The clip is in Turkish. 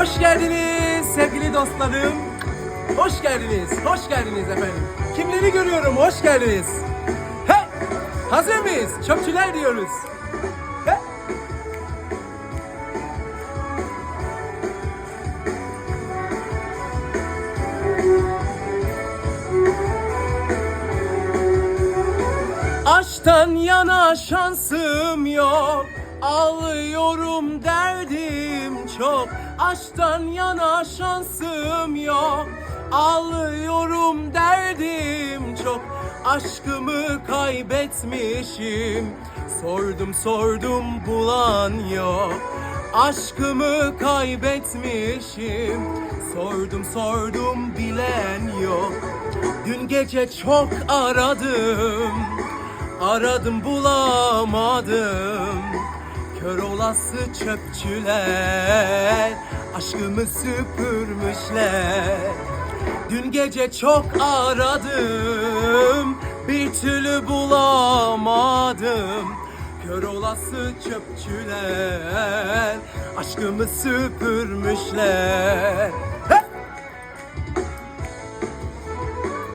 Hoş geldiniz sevgili dostlarım. Hoş geldiniz, hoş geldiniz efendim. Kimleri görüyorum, hoş geldiniz. He! Hazır mıyız? Çöpçüler diyoruz. He! Aşktan yana şansım yok Ağlıyorum derdim çok. Aşktan yana şansım yok. Ağlıyorum derdim çok. Aşkımı kaybetmişim. Sordum sordum bulan yok. Aşkımı kaybetmişim. Sordum sordum bilen yok. Dün gece çok aradım. Aradım bulamadım Kör olası çöpçüler Aşkımı süpürmüşler Dün gece çok aradım Bir türlü bulamadım Kör olası çöpçüler Aşkımı süpürmüşler!